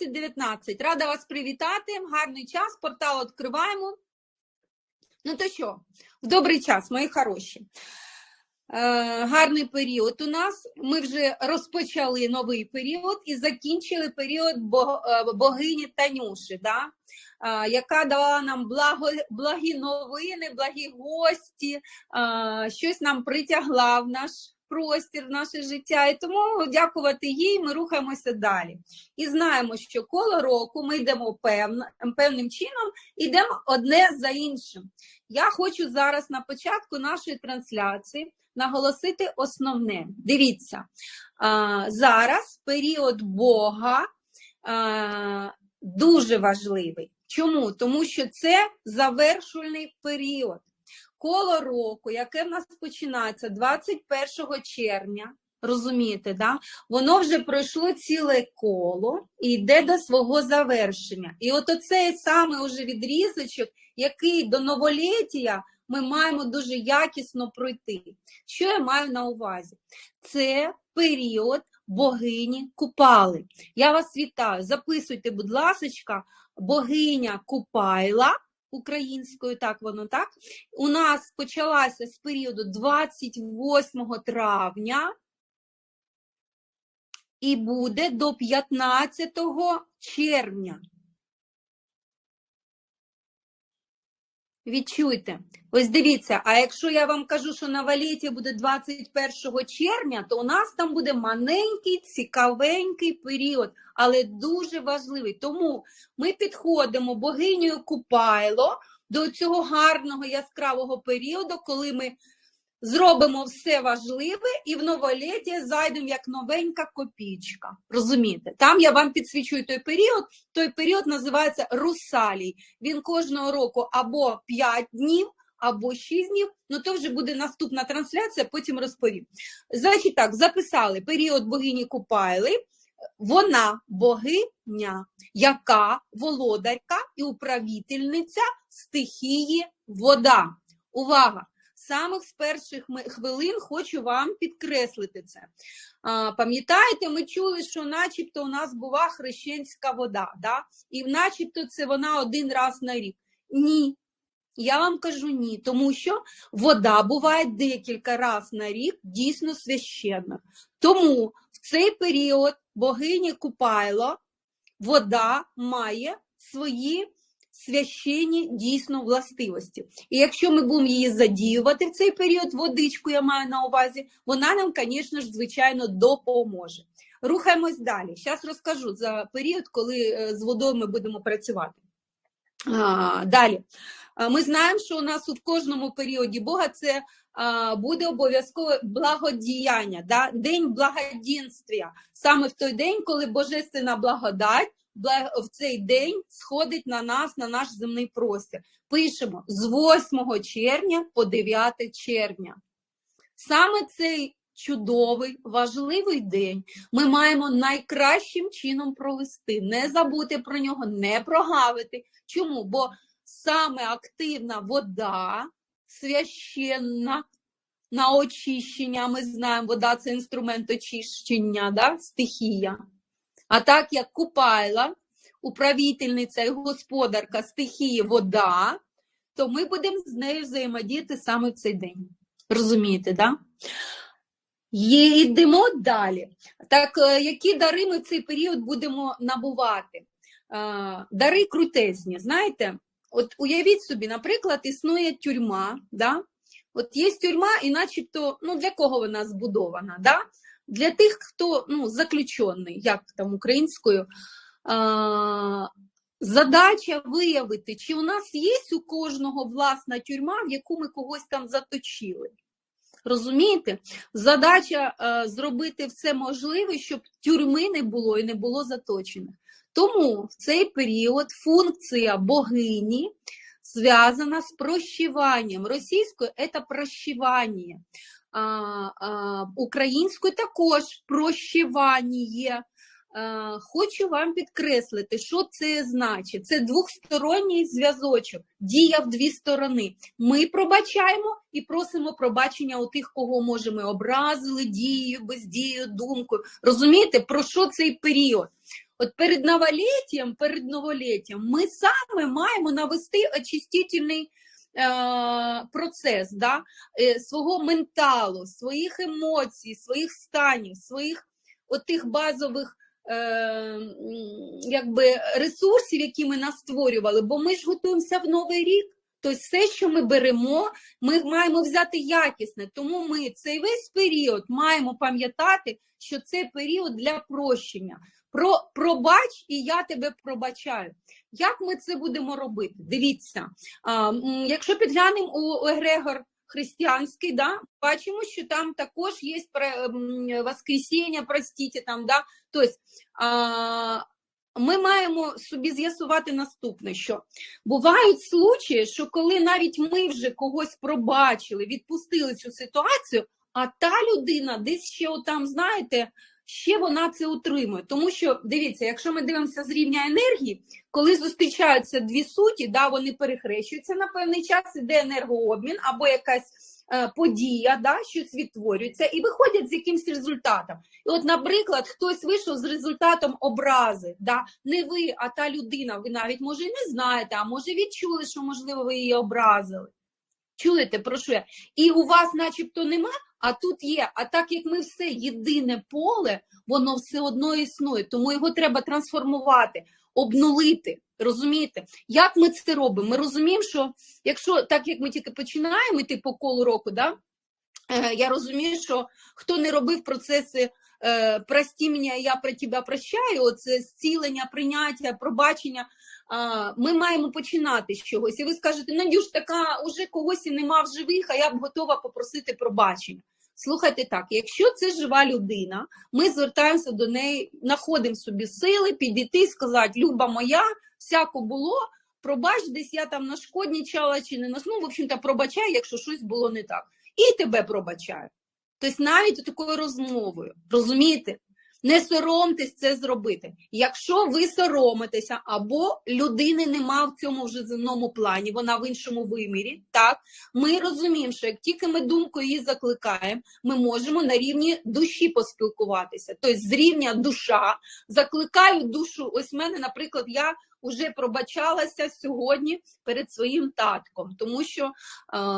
17.19. Рада вас привітати. Гарний час, портал відкриваємо. Ну то що, в добрий час, мої хороші. Е, гарний період у нас. Ми вже розпочали новий період і закінчили період е, богині Танюші, да? е, яка дала нам благо, благі новини, благі гості, щось нам притягла в наш простір, в наше життя. І тому дякувати їй, ми рухаємося далі. І знаємо, що коло року ми йдемо певно, певним чином, йдемо одне за іншим. Я хочу зараз на початку нашої трансляції наголосити основне. Дивіться, зараз період Бога дуже важливий. Чому? Тому що це завершувальний період. Коло року, яке в нас починається 21 червня, розумієте, да? воно вже пройшло ціле коло і йде до свого завершення. І от оцей саме уже відрізочок, який до новоліття ми маємо дуже якісно пройти. Що я маю на увазі? Це період богині Купали. Я вас вітаю. Записуйте, будь ласка, богиня Купайла. Українською, так воно так. У нас почалася з періоду 28 травня і буде до 15 червня. Відчуйте. Ось дивіться, а якщо я вам кажу, що на валіті буде 21 червня, то у нас там буде маленький, цікавенький період, але дуже важливий. Тому ми підходимо богинею Купайло до цього гарного яскравого періоду, коли ми зробимо все важливе і в новоліття зайдемо як новенька копійка. Розумієте? Там я вам підсвічую той період. Той період називається Русалій. Він кожного року або 5 днів, або 6 днів. Ну то вже буде наступна трансляція, потім розповім. Значить так, записали період богині Купайли. Вона богиня, яка володарка і управительниця стихії вода. Увага! Самих з перших хвилин хочу вам підкреслити це. Пам'ятаєте, ми чули, що начебто у нас була хрещенська вода, да? і начебто це вона один раз на рік. Ні. Я вам кажу ні, тому що вода буває декілька разів на рік дійсно священна. Тому в цей період богині Купайло вода має свої священні дійсно властивості. І якщо ми будемо її задіювати в цей період, водичку я маю на увазі, вона нам, звісно ж, звичайно, допоможе. Рухаємось далі. Зараз розкажу за період, коли е, з водою ми будемо працювати. А, Далі. Ми знаємо, що у нас у кожному періоді Бога це а, буде обов'язково благодіяння, да? день благодінствія. Саме в той день, коли Божественна благодать бла- в цей день сходить на нас, на наш земний простір. Пишемо з 8 червня по 9 червня. Саме цей чудовий, важливий день ми маємо найкращим чином провести, не забути про нього, не прогавити. Чому? Бо саме активна вода, священна, на очищення, ми знаємо, вода це інструмент очищення, да? стихія. А так як Купайла, управительниця і господарка стихії вода, то ми будемо з нею взаємодіяти саме в цей день. Розумієте, да? Йдемо далі. Так, е, які дари ми в цей період будемо набувати? Е, Дари крутезні, знаєте, от уявіть собі, наприклад, існує тюрма, да? От є тюрма, і начебто, ну для кого вона збудована? Да? Для тих, хто ну, заключений, як там українською. А, задача виявити, чи у нас є у кожного власна тюрма, в яку ми когось там заточили. Розумієте? Задача е, зробити все можливе, щоб тюрми не було і не було заточених. Тому в цей період функція богині зв'язана з прощіванням. Російською це прощівання, а, а, українською також прощівання. Е, Хочу вам підкреслити, що це значить. Це двосторонній зв'язочок, дія в дві сторони. Ми пробачаємо і просимо пробачення у тих, кого може ми образили дією, бездією, думкою. Розумієте, про що цей період? От перед новоліттям, перед новоліттям ми саме маємо навести очистительний процес да, е, свого менталу, своїх емоцій, своїх станів, своїх отих базових е, якби, ресурсів, які ми настворювали, бо ми ж готуємося в новий рік. Тобто все, що ми беремо, ми маємо взяти якісне. Тому ми цей весь період маємо пам'ятати, що це період для прощення. Про пробач, і я тебе пробачаю. Як ми це будемо робити? Дивіться, якщо підглянемо у егрегор християнський, да, бачимо, що там також є воскресіння, простите, там, да, тобто, ми маємо собі з'ясувати наступне, що бувають случаї, що коли навіть ми вже когось пробачили, відпустили цю ситуацію, а та людина десь ще отам, знаєте, ще вона це утримує. Тому що дивіться, якщо ми дивимося з рівня енергії, коли зустрічаються дві суті, да, вони перехрещуються на певний час, іде енергообмін або якась е, подія, да, щось відтворюється, і виходять з якимсь результатом. І от, наприклад, хтось вийшов з результатом образи, да, не ви, а та людина, ви навіть може і не знаєте, а може відчули, що можливо ви її образили. Чуєте, про що я? І у вас, начебто, нема, а тут є. А так як ми все єдине поле, воно все одно існує, тому його треба трансформувати, обнулити. Розумієте? Як ми це робимо? Ми розуміємо, що якщо так як ми тільки починаємо йти по колу року, да, е, я розумію, що хто не робив процеси е, прості мене, я про тебе прощаю, оце зцілення, прийняття, пробачення. Ми маємо починати з чогось. І ви скажете, Надюш, така уже когось і нема в живих, а я б готова попросити пробачення. Слухайте так, якщо це жива людина, ми звертаємося до неї, знаходимо собі сили, підійти і сказати, Люба моя, всяко було, пробач, десь я там нашкоднічала чи не наш... Ну, в общем-то, пробачай, якщо щось було не так. І тебе пробачаю. Тобто навіть такою розмовою, розумієте? Не соромтесь це зробити. Якщо ви соромитеся, або людини нема в цьому вже земному плані, вона в іншому вимірі, так ми розуміємо, що як тільки ми думкою її закликаємо, ми можемо на рівні душі поспілкуватися. Тобто з рівня душа закликаю душу. Ось в мене, наприклад, я вже пробачалася сьогодні перед своїм татком, тому що е,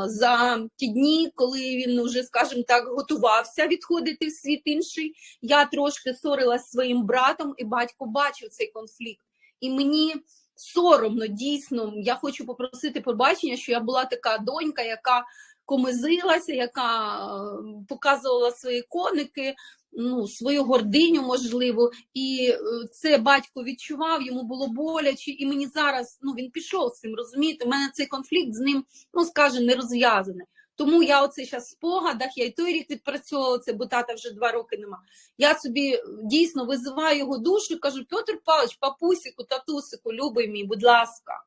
за ті дні, коли він вже, скажімо так, готувався відходити в світ інший, я трошки ссорилась зі своїм братом, і батько бачив цей конфлікт. І мені соромно, дійсно, я хочу попросити пробачення, що я була така донька, яка комизилася, яка е, показувала свої коники, ну, свою гординю, можливо, і е, це батько відчував, йому було боляче, і мені зараз ну, він пішов з цим, розумієте, у мене цей конфлікт з ним, ну, скажімо, не розв'язаний. Тому я оце зараз в спогадах, я і той рік відпрацьовувала це, бо тата вже два роки нема. Я собі е, дійсно визиваю його душу і кажу: Петр Павлович, папусику, татусику, любий мій, будь ласка,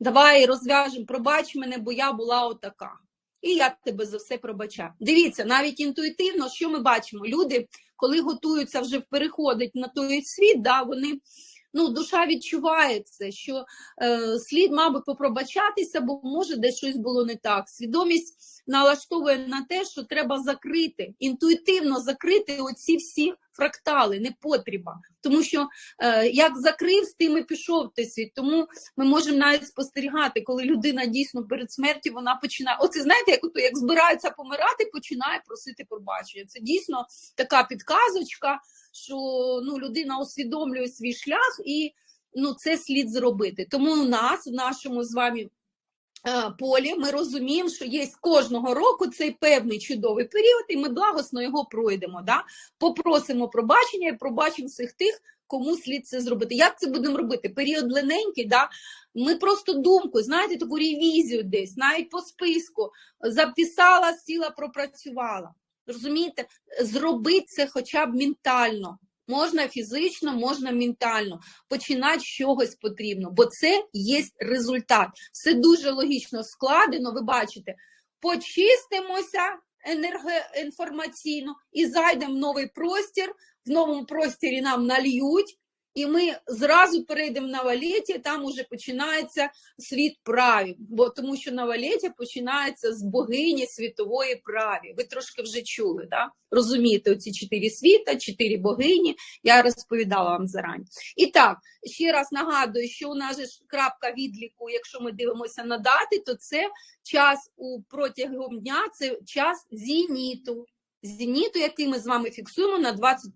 давай розв'яжемо, пробач мене, бо я була отака. І я тебе за все пробачаю. Дивіться, навіть інтуїтивно, що ми бачимо? Люди, коли готуються вже переходить на той світ, да, вони ну, душа відчуває це, що е, слід, мабуть, попробачатися, бо може десь щось було не так. Свідомість налаштовує на те, що треба закрити, інтуїтивно закрити оці всі фрактали, не потреба. Тому що е, як закрив, з тим і пішов той світ. Тому ми можемо навіть спостерігати, коли людина дійсно перед смертю вона починає. Оце знаєте, як як збирається помирати, починає просити пробачення. Це дійсно така підказочка, що ну людина усвідомлює свій шлях і ну це слід зробити. Тому у нас в нашому з вами. е, Полі ми розуміємо, що є кожного року цей певний чудовий період, і ми благосно його пройдемо. Да? Попросимо пробачення і пробачимо всіх тих, кому слід це зробити. Як це будемо робити? Період лененький, да? ми просто думку, знаєте, таку ревізію десь, навіть по списку записала, сіла, пропрацювала. Розумієте, зробити це хоча б ментально. Можна фізично, можна ментально. Починати з чогось потрібно, бо це є результат. Все дуже логічно складено. Ви бачите, почистимося енергоінформаційно і зайдемо в новий простір. В новому простірі нам нальють, і ми зразу перейдемо на валеті, там уже починається світ праві, бо тому що на валеті починається з богині світової праві. Ви трошки вже чули, да? розумієте, оці чотири світа, чотири богині. Я розповідала вам зарані. І так, ще раз нагадую, що у нас же крапка відліку, якщо ми дивимося на дати, то це час у протягом дня, це час зеніту. Зеніту, який ми з вами фіксуємо на 21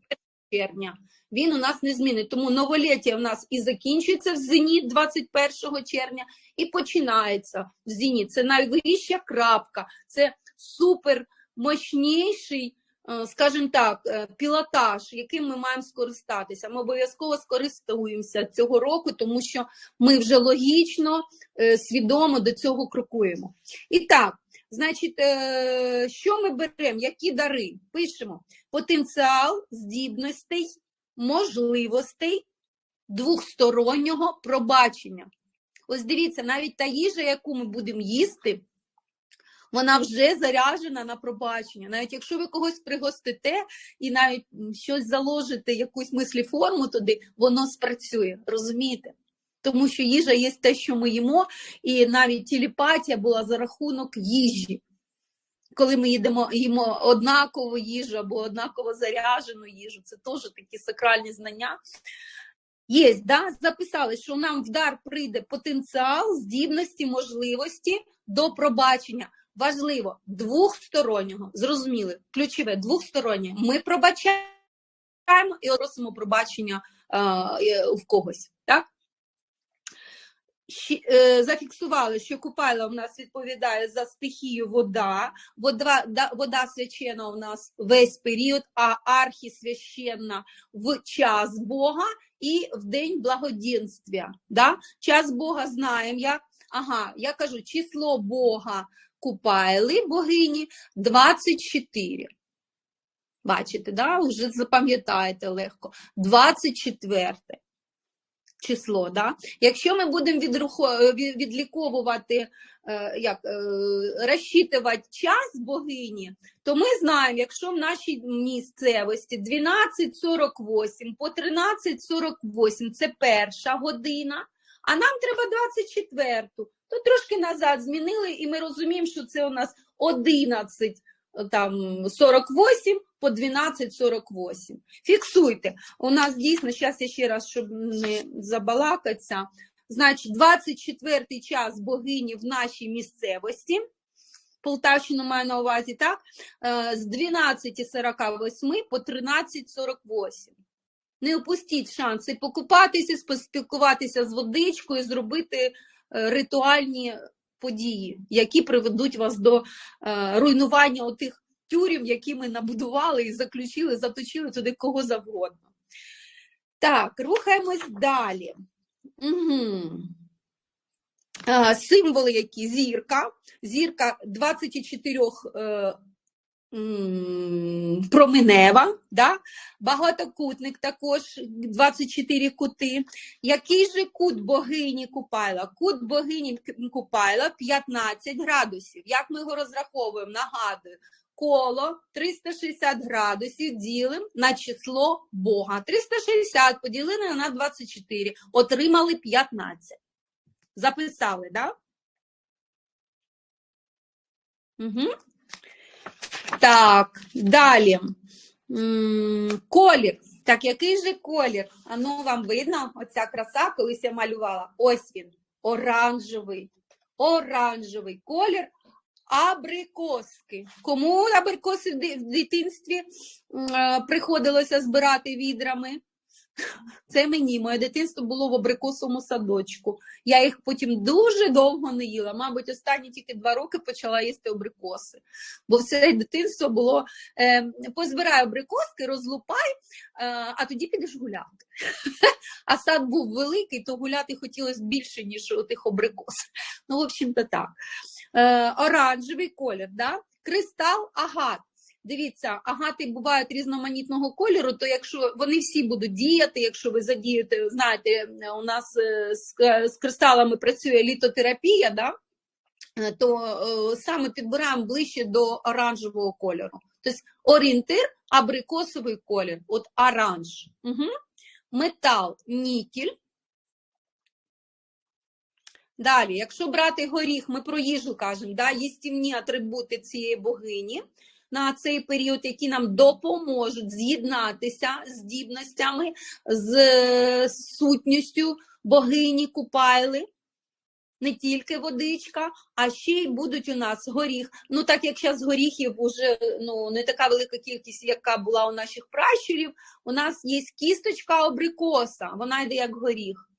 червня. Він у нас не змінить. Тому новоліття в нас і закінчується в зеніт 21 червня, і починається в зеніт. Це найвища крапка, це супер мощніший, е, скажімо так, е, пілотаж, яким ми маємо скористатися. Ми обов'язково скористуємося цього року, тому що ми вже логічно, е, свідомо до цього крокуємо. І так, значить, е, що ми беремо? Які дари? Пишемо потенціал здібностей, можливостей двохстороннього пробачення. Ось дивіться, навіть та їжа, яку ми будемо їсти, вона вже заряджена на пробачення. Навіть якщо ви когось пригостите і навіть щось заложите, якусь мисліформу туди, воно спрацює. Розумієте? Тому що їжа є те, що ми їмо, і навіть телепатія була за рахунок їжі. Коли ми їдемо, їмо однакову їжу або однаково заряджену їжу, це теж такі сакральні знання. Є, да? записали, що нам в дар прийде потенціал, здібності, можливості до пробачення. Важливо, двохстороннього. Зрозуміли, ключове, двохстороннє. Ми пробачаємо і просимо пробачення е, е, в когось. Так? Е, Зафіксували, що Купайло в нас відповідає за стихію вода. Вода, да- вода священна у нас весь період, а архісвященна в час Бога і в день благоденствия. Да? Час Бога знаємо як. Ага, я кажу, число Бога Купайли, богині 24. Бачите, да? вже запам'ятаєте легко. 24 число. Да? Якщо ми будемо відрухо- відліковувати, е, як, е, розчитувати час богині, то ми знаємо, якщо в нашій місцевості 12.48 по 13.48 це перша година, а нам треба 24-ту, то трошки назад змінили, і ми розуміємо, що це у нас 11 там 48 по 12.48. Фіксуйте. У нас дійсно, зараз я ще раз, щоб не забалакатися, значить, 24 час богині в нашій місцевості, Полтавщину маю на увазі, так? З 12.48 по 13.48. Не опустіть шанси покупатися, поспілкуватися з водичкою, зробити е, ритуальні події, які приведуть вас до е, руйнування отих тюрем, які ми набудували і заключили, заточили туди кого завгодно. Так, рухаємось далі. Угу. Символи які зірка. Зірка 24 е, м, променева, да? багатокутник також 24 кути. Який же кут богині Купайла? Кут богині Купайла 15 градусів. Як ми його розраховуємо? Нагадую, коло 360 градусів ділимо на число Бога. 360 поділили на 24, отримали 15. Записали, да? Угу. Так, далі. Колір. Так, який же колір? А ну вам видно, оця краса, колись я малювала. Ось він, оранжевий. Оранжевий колір абрикоски. Кому абрикоси в дитинстві е, приходилося збирати відрами? Це мені. Моє дитинство було в абрикосовому садочку. Я їх потім дуже довго не їла. Мабуть, останні тільки два роки почала їсти абрикоси. Бо все дитинство було е, позбирай абрикоски, розлупай, е, а тоді підеш гуляти. А сад був великий, то гуляти хотілося більше, ніж у тих абрикос. Ну, в общем-то, так. Е, оранжевий колір, да? кристал агат. Дивіться, агати бувають різноманітного кольору, то якщо вони всі будуть діяти, якщо ви задієте, знаєте, у нас е, з, з кристалами працює літотерапія, да? е, то е, саме підбираємо ближче до оранжевого кольору. Тобто орієнтир абрикосовий колір, от оранж. Угу. метал, нікель. Далі, якщо брати горіх, ми про їжу кажемо, да, їстівні атрибути цієї богині на цей період, які нам допоможуть з'єднатися з здібностями, з е, сутністю богині Купайли. Не тільки водичка, а ще й будуть у нас горіх. Ну, так як зараз горіхів уже ну, не така велика кількість, яка була у наших пращурів, у нас є кісточка абрикоса, вона йде як горіх.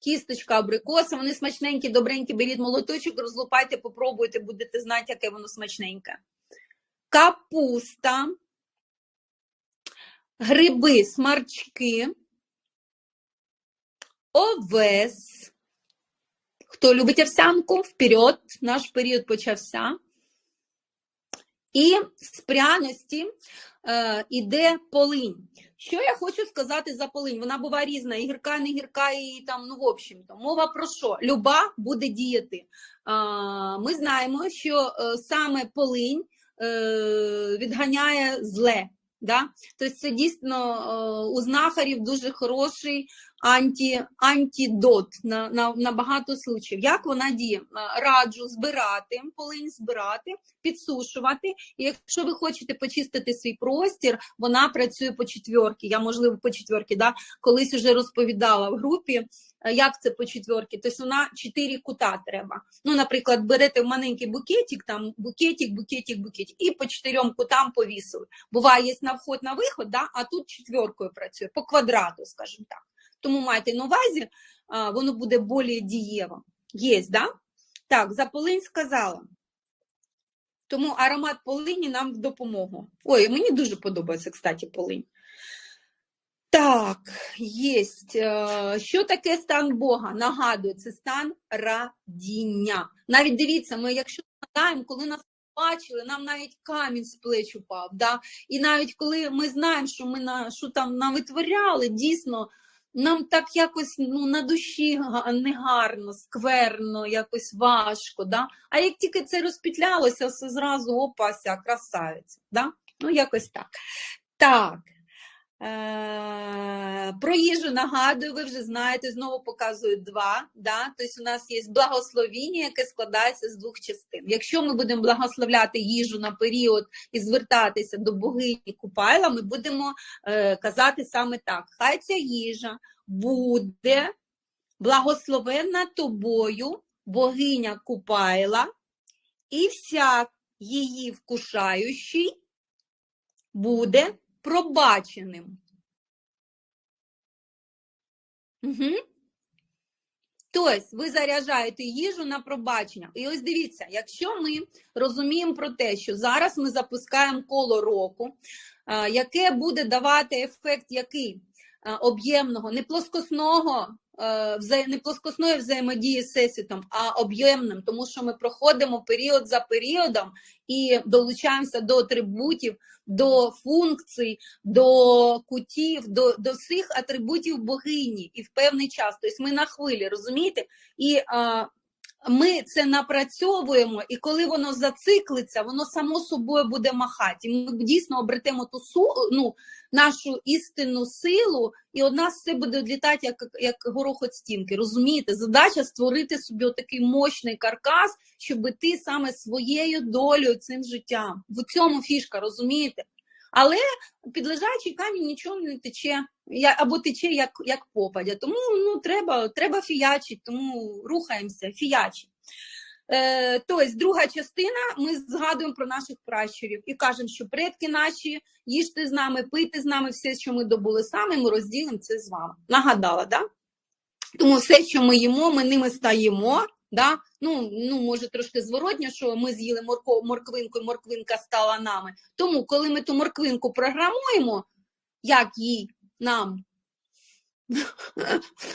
Кісточка абрикоса, вони смачненькі, добренькі, беріть молоточок, розлупайте, попробуйте, будете знати, яке воно смачненьке. Капуста, гриби, смарчки, овес. Хто любить овсянку, вперед, наш період почався. І з пряності е, іде полинь. Що я хочу сказати за полинь? Вона буває різна, і гірка, і не гірка, і там, ну, в общем-то, мова про що? Люба буде діяти. Е, ми знаємо, що е, саме полинь відганяє зле. Да? Тобто це дійсно е, у знахарів дуже хороший анті, антидот на, на, на багато случаїв. Як вона діє? Е, Раджу збирати, полинь збирати, підсушувати. І якщо ви хочете почистити свій простір, вона працює по четверки. Я, можливо, по четверки, да? колись вже розповідала в групі, е, як це по четверки. Тобто вона чотири кута треба. Ну, наприклад, берете маленький букетик, там букетик, букетик, букетик, і по чотирьом кутам повісили. Буває, є на вход, на виход, да? а тут четверкою працює, по квадрату, скажімо так. Тому майте на увазі, воно буде більш дієво. Є, да? Так, за полинь сказала. Тому аромат полині нам в допомогу. Ой, мені дуже подобається, кстати, полинь. Так, є. Що таке стан Бога? Нагадую, це стан радіння. Навіть дивіться, ми, якщо згадаємо, коли нас бачили, нам навіть камінь з плеч упав. Да? І навіть коли ми знаємо, що ми на що там нам витворяли, дійсно нам так якось ну, на душі негарно, скверно, якось важко. Да? А як тільки це розпітлялося, все зразу опася, красавиця. Да? Ну, якось так. Так. Е, Про їжу нагадую, ви вже знаєте, знову показую два. Да? Тобто у нас є благословіння, яке складається з двох частин. Якщо ми будемо благословляти їжу на період і звертатися до богині Купайла, ми будемо е, казати саме так: хай ця їжа буде благословенна тобою, богиня Купайла, і всяк її вкушаючий буде пробаченим. Угу. Тобто, ви заряджаєте їжу на пробачення. І ось дивіться, якщо ми розуміємо про те, що зараз ми запускаємо коло року, яке буде давати ефект який? Об'ємного, не плоскосного Е, не плоскосної взаємодії з всесвітом, а об'ємним, тому що ми проходимо період за періодом і долучаємося до атрибутів, до функцій, до кутів, до до всіх атрибутів богині і в певний час. Тобто ми на хвилі, розумієте? І а, ми це напрацьовуємо, і коли воно зациклиться, воно само собою буде махати. І Ми дійсно обретемо ту ну, нашу істинну силу, і од нас все буде відлітати, як як горох від стінки. Розумієте, задача створити собі такий мощний каркас, щоб ти саме своєю долею цим життям. В цьому фішка, розумієте? Але під лежачий камінь нічого не тече, або тече як як попадя. Тому ну, треба треба фіячити, тому рухаємося, фіячі. Е, Тобто, друга частина, ми згадуємо про наших пращурів і кажемо, що предки наші, їжте з нами, пийте з нами все, що ми добули самі, ми розділимо це з вами. Нагадала, да? Тому все, що ми їмо, ми ними стаємо. Да? Ну, ну, може, трошки зворотня, що ми з'їли морко, морквинку, і морквинка стала нами. Тому, коли ми ту морквинку програмуємо, як їй нам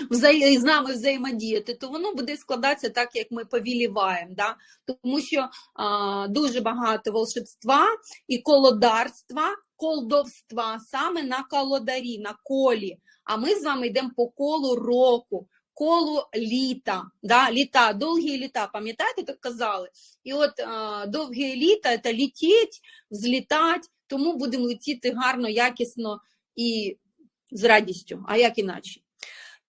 з нами взаємодіяти, то воно буде складатися так, як ми повіліваємо. Да? Тому що а, дуже багато волшебства і колодарства, колдовства саме на колодарі, на колі. А ми з вами йдемо по колу року колу літа. Да? Літа, довгі літа, пам'ятаєте, так казали? І от а, довгі літа це літіть, взлітати, тому будемо летіти гарно, якісно і з радістю, а як іначе?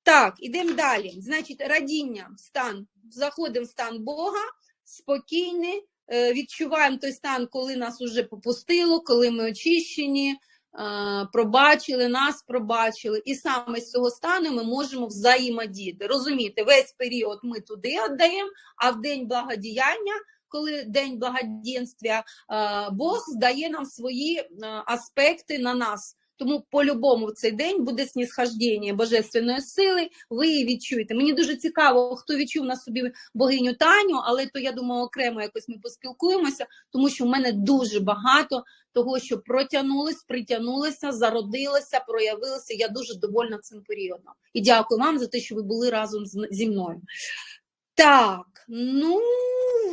Так, ідемо далі. Значить, радіння, стан. Заходимо в стан Бога, спокійний, е, відчуваємо той стан, коли нас уже попустило, коли ми очищені, е, пробачили, нас пробачили. І саме з цього стану ми можемо взаємодіяти. Розумієте, весь період ми туди віддаємо, а в день благодіяння, коли день благоденствия, е, Бог здає нам свої аспекти на нас. Тому по-любому в цей день буде снісхождення божественної сили. Ви її відчуєте. Мені дуже цікаво, хто відчув на собі богиню Таню, але то я думаю, окремо якось ми поспілкуємося, тому що в мене дуже багато того, що протягнулось, притягнулося, зародилося, проявилося. Я дуже довольна цим періодом. І дякую вам за те, що ви були разом зі мною. Так, ну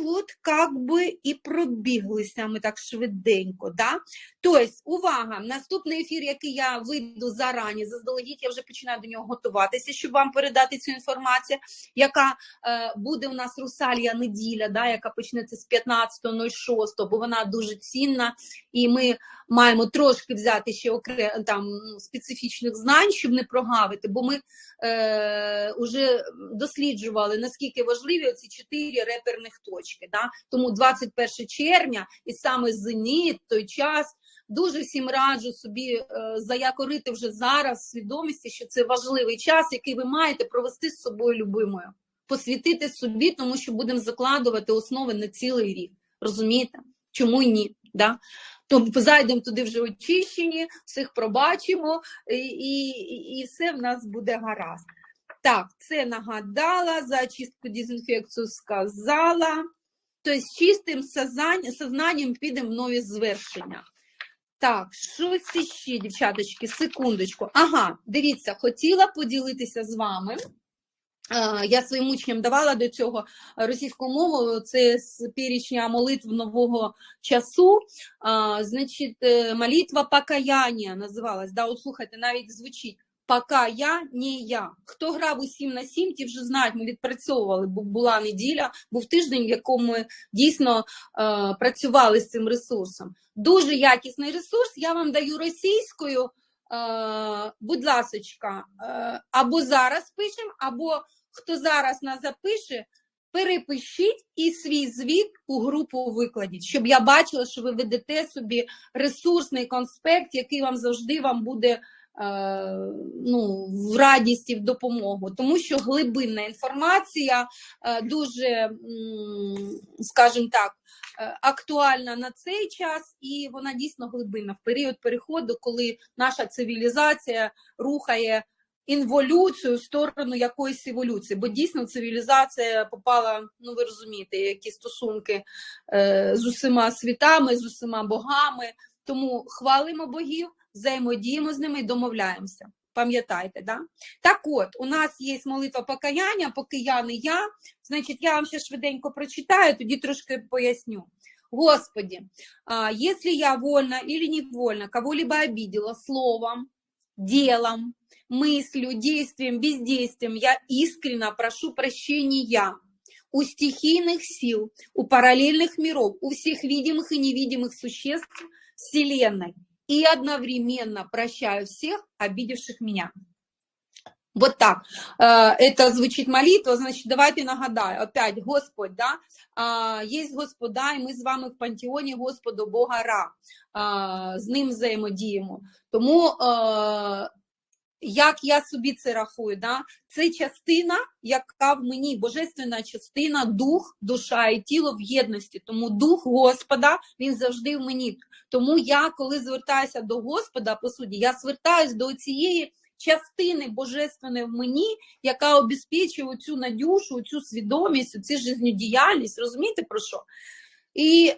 от как би і пробіглися ми так швиденько. Да? Тобто, увага, наступний ефір, який я вийду зарані, заздалегідь, я вже починаю до нього готуватися, щоб вам передати цю інформацію, яка е, буде у нас Русалія неділя, да, яка почнеться з 15.06, бо вона дуже цінна, і ми маємо трошки взяти ще окрем, там, специфічних знань, щоб не прогавити, бо ми е, вже досліджували, наскільки важливі ці чотири реперних точки. Да? Тому 21 червня і саме зеніт, той час, дуже всім раджу собі е, заякорити вже зараз свідомості, що це важливий час, який ви маєте провести з собою любимою, посвятити собі, тому що будемо закладувати основи на цілий рік. Розумієте? Чому й ні? Да? То зайдемо туди вже очищені, всіх пробачимо, і, і, і все в нас буде гаразд. Так, це нагадала, за чистку дезінфекцію сказала. Тобто з чистим сознанням, підемо в нові звершення. Так, щось іще, дівчаточки, секундочку. Ага, дивіться, хотіла поділитися з вами. Я своїм учням давала до цього російську мову, це з перечня молитв нового часу. Значить, е, молитва покаяння називалась. Да, от слухайте, навіть звучить. Пока я не я. Хто грав у 7 на 7, ті вже знають, ми відпрацьовували, бо була неділя, був тиждень, в якому ми дійсно е, працювали з цим ресурсом. Дуже якісний ресурс. Я вам даю російською. Е, будь ласочка, е, або зараз пишемо, або хто зараз нас запише, перепишіть і свій звіт у групу викладіть, щоб я бачила, що ви ведете собі ресурсний конспект, який вам завжди вам буде ну, в радість і в допомогу. Тому що глибинна інформація е, дуже, скажімо так, е, актуальна на цей час, і вона дійсно глибинна в період переходу, коли наша цивілізація рухає інволюцію в сторону якоїсь еволюції, бо дійсно цивілізація попала, ну ви розумієте, які стосунки е, з усіма світами, з усіма богами. Тому хвалимо богів, взаємодіємо з ними і домовляємося. Пам'ятайте, да? Так от, у нас є молитва покаяння, поки я не я. Значить, я вам ще швиденько прочитаю, тоді трошки поясню. Господи, а, если я вольно или невольно кого-либо обидела словом, делом, мыслью, действием, бездействием, я искренне прошу прощения у стихийных сил, у параллельных миров, у всех видимых и невидимых существ Вселенной и одновременно прощаю всех, обидевших меня. Вот так. Э, Это звучит молитва, значит, давайте нагадаю. Опять, Господь, да, є Господа, і ми з вами в пантеоні Господу Бога Ра. З ним взаємодіємо. Тому е, як я собі це рахую, да? це частина, яка в мені, божественна частина, дух, душа і тіло в єдності. Тому дух Господа він завжди в мені. Тому я, коли звертаюся до Господа, по суті, я звертаюся до цієї частини божественної в мені, яка обезпечує цю надюшу, цю свідомість, цю жизнедіяльність. Розумієте про що? І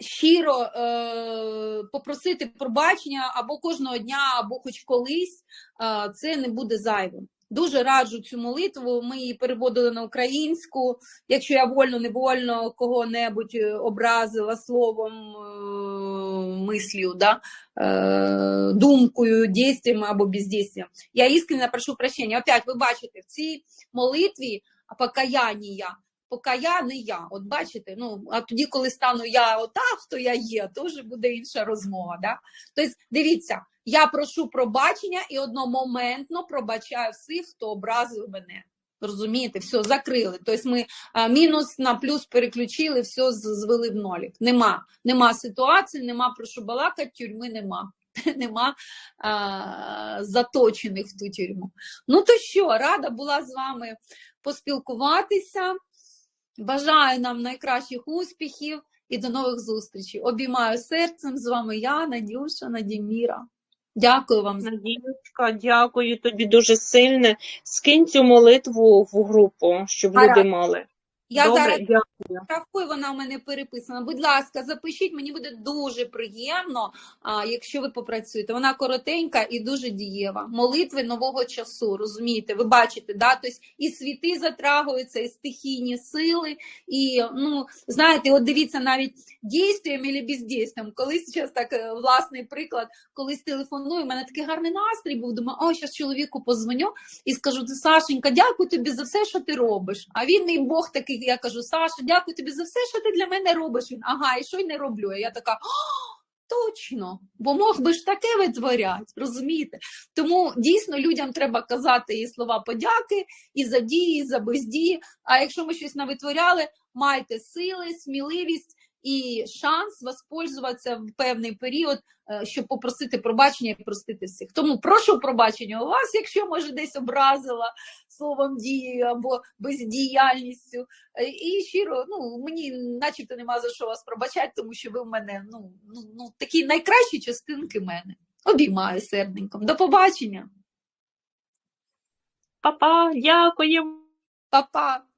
щиро е, попросити пробачення або кожного дня, або хоч колись, е, це не буде зайвим. Дуже раджу цю молитву. Ми її переводили на українську. Якщо я вольно, невольно кого-небудь е, образила словом, е, мислю, да? е, думкою, дійством або бездействием, я іскренне прошу прощення. Опять ви бачите, в цій молитві покаяння поки я не я. От бачите, ну а тоді, коли стану я ота, хто я є, то вже буде інша розмова. Да? Тобто, дивіться, Я прошу пробачення і одномоментно пробачаю всіх, хто образив мене. Розумієте, все, закрили. Тобто ми а, мінус на плюс переключили, все звели в нолік. Нема, нема ситуації, нема про що балакати, тюрми нема. Нема а, заточених в ту тюрму. Ну то що, рада була з вами поспілкуватися. Бажаю нам найкращих успіхів і до нових зустрічей. Обіймаю серцем. З вами я, Надюша, Надіміра. Дякую вам Надіючка, дякую тобі дуже сильно. Скинь цю молитву в групу, щоб Гаразд. люди мали. Я Добре, зараз дякую. Рахуй, вона в мене переписана. Будь ласка, запишіть, мені буде дуже приємно, а, якщо ви попрацюєте. Вона коротенька і дуже дієва. Молитви нового часу, розумієте? Ви бачите, да? тобто і світи затрагуються, і стихійні сили. І ну, знаєте, от дивіться навіть дійством або бездійством. Колись зараз так е, власний приклад, колись телефоную, у мене такий гарний настрій був. Думаю, о, зараз чоловіку позвоню і скажу: Сашенька, дякую тобі за все, що ти робиш. А він мій Бог такий, я кажу, Саша, дякую тобі за все, що ти для мене робиш. Він ага, і що й не роблю. Я така. Точно, бо мог би ж таке витворяти, розумієте? Тому дійсно людям треба казати і слова подяки, і за дії, і за бездії. А якщо ми щось навитворяли, майте сили, сміливість і шанс воспользуватися в певний період, е, щоб попросити пробачення і простити всіх. Тому прошу пробачення у вас, якщо може десь образила словом дією або бездіяльністю. Е, І щиро, ну мені начебто нема за що вас пробачати, тому що ви в мене ну, ну, ну такі найкращі частинки мене. Обіймаю серденьком. До побачення, Па-па, дякую. Па-па.